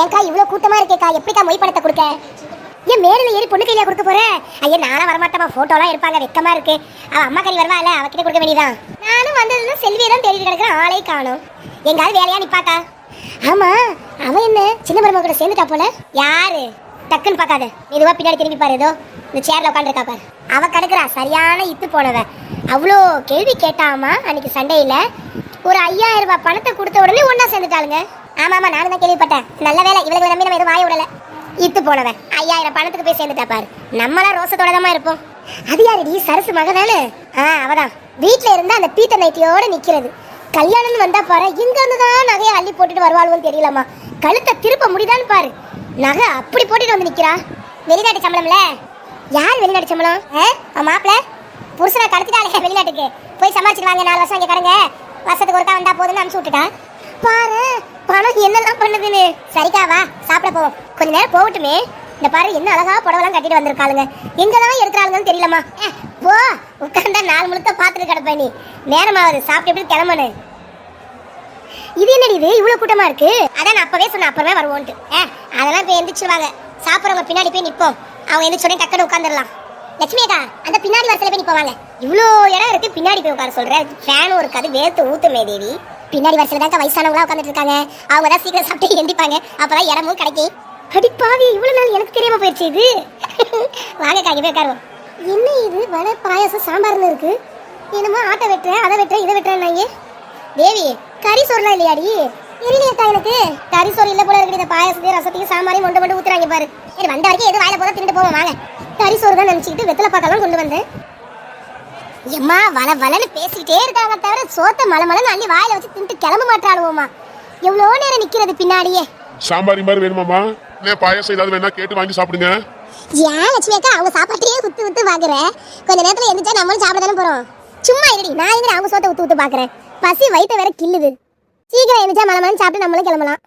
ஏன்க்கா இவ்வளோ கூட்டமாக இருக்கேக்கா? எப்படிக்கா மொய் பணத்தை கொடுக்க? ஏன் மேடையில் ஏறி பொண்ணு கையில கொடுக்க போறேன் ஐயா நானும் வரமாட்டேமா ஃபோட்டோலாம் எடுப்பாங்க வெக்கமா இருக்கு. அவ அம்மா கறி வருவாள் அவகிட்ட கொடுக்க வேண்டியதான் நானும் வந்ததுன்னா செல்வியை தான் தேடி கிடக்குறேன் ஆளே காணும். எங்காவது வேலையா நிப்பாக்கா? ஆமா அவன் என்ன சின்ன பெருமா கூட சேர்ந்துட்டா போல? யாரு? டக்குன்னு பார்க்காத. இதுவா பின்னாடி திரும்பி பாரு ஏதோ இந்த சேர்ல உட்காந்துருக்கா பாரு. அவ கிடக்குறா சரியான இத்து போனவ. அவ்வளோ கேள்வி கேட்டாமா அன்னைக்கு சண்டையில். ஒரு ஐயாயிரம் ரூபாய் பணத்தை கொடுத்த உடனே ஒன்றா சேர்ந்துட்டாளுங்க. ஆமா ஆமா நானும் தான் கேள்விப்பட்டேன். நல்ல வேலை இவளுக்கு நம்பி நம்ம எதுவும் வாய விடல. இத்து போனவன். ஐயாயிரம் பணத்துக்கு போய் சேர்ந்துட்டா பாரு. நம்மளாம் ரோசத்தோட தான் இருப்போம். அது யாருடி? சரசு மக தானே? ஆ அவதான். வீட்டில் இருந்தா அந்த பீத்த நைட்டியோட நிற்கிறது கல்யாணம்னு வந்தா பாரு இங்க இருந்து தான் நகையை அள்ளி போட்டுட்டு வருவாளுன்னு தெரியலம்மா. கழுத்தை திருப்ப முடிதான்னு பாரு. நகை அப்படி போட்டுட்டு வந்து நிக்கிறா. வெளிநாட்டு சம்பளம்ல? யார் வெளிநாட்டு சம்பளம்? ஆ மாப்பிள்ள புருஷனை கடத்திட்டாலே வெளிநாட்டுக்கு. போய் சமாளிச்சுட்டு வாங்க நாலு வருஷம் இங்கே கடங்க. வருஷத்துக்கு ஒருக்கா வந்தா போதும்னு அனுப்பிச்சு விட்டுட்டான் பாரு. பணம் என்னெல்லாம் பண்ணுதுன்னு. சரிக்கா வா சாப்பிட போவோம். கொஞ்ச நேரம் போகட்டுமே. இந்த பாரு என்ன அழகா புடவெல்லாம் கட்டிட்டு வந்திருக்காளுங்க. எங்கதான் இருக்கிறாளுங்கன்னு தெரியலமா போ உட்காந்தா நாலு முழுக்க பார்த்துட்டு கிடப்ப நீ. நேரமாவது சாப்பிட்டு எப்படி கிளம்புனு இது என்னடி இது? இவ்வளவு கூட்டமா இருக்கு? அதான் நான் அப்பவே சொன்னேன் அப்புறமே வருவோன்ட்டு. ஏ அதெல்லாம் இப்போ எந்திரிச்சிருவாங்க. சாப்பிட்றவங்க பின்னாடி போய் நிப்போம் அவங்க எந்திரிச்சு உடனே டக்குனு உட்காந்துடலாம் லட்சுமியக்கா அந்த பின்னாடி வரத்துல போய் நிற்போம் வாங்க இவ்வளோ இடம் இருக்கு பின்னாடி போய் உட்கார சொல்றேன் ஃபேனும் இருக்காது வேர்த்து ஊத்துமே தேவி. பின்னாடி வரத்துல தாங்க வயசானவங்களா உட்காந்துட்டு இருக்காங்க. அவங்க தான் சீக்கிரம் சாப்பிட்டு எந்திப்பாங்க. அப்பதான் இடமும் கிடைக்கும். அடி பாவி இவ்வளவு நாள் எனக்கு தெரியாம போயிடுச்சு இது. வாங்க போய் உட்காருவோம். என்ன இது? வடை பாயாசம் சாம்பார்னு இருக்கு. என்னமோ ஆட்டை வெட்டுறேன் அதை வெட்டுறேன் இதை வெட்டுறேன் நாங்க. தேவி கறி சோறுலாம் இல்லையாடி? தெரியலையாக்கா எனக்கு. கறி சோறு இல்ல போல இருக்குது. இந்த பாயாசத்தையும் ரசத்தையும் சாம்பாரையும் மொண்டை மொண்டை ஊத்துறாங்க பாரு. சரி வந்த வரைக்கும் எது வாயில போதா தின்னுட்டு போவோம் வாங்க. கறி சோறு தான் நினைச்சுக்கிட்டு வெத்தலை பாக்கெல்லாம் கொண்டு வந்தேன். எம்மா வள வளன்னு பேசிக்கிட்டே இருக்காங்க தவிர சோத்த மலை மலைன்னு அள்ளி வாயில வச்சு தின்ட்டு கிளம்ப மாட்டாளுவோமா எவ்வளோ நேரம் நிக்கிறது பின்னாடியே? சாம்பாரி மாதிரி வேணுமாமா இல்ல பாயாசம் ஏதாவது வேணா கேட்டு வாங்கி சாப்பிடுங்க. ஏன் லட்சுமி அக்கா அவங்க சாப்பாட்டையே குத்து குத்து பாக்குற? கொஞ்ச நேரத்துல எந்திரிச்சா நம்மளும் சாப்பிட தானே போறோம். சும்மா இருடி நான் எங்க அவங்க சோத்தை குத்து குத்து பாக்குறேன். பசி வயித்த வேற கில்லுது சீக்கிரம் எந்திரிச்சா மலை மலை சாப்பிட்டு நம்மளும் கிளம்பலாம்.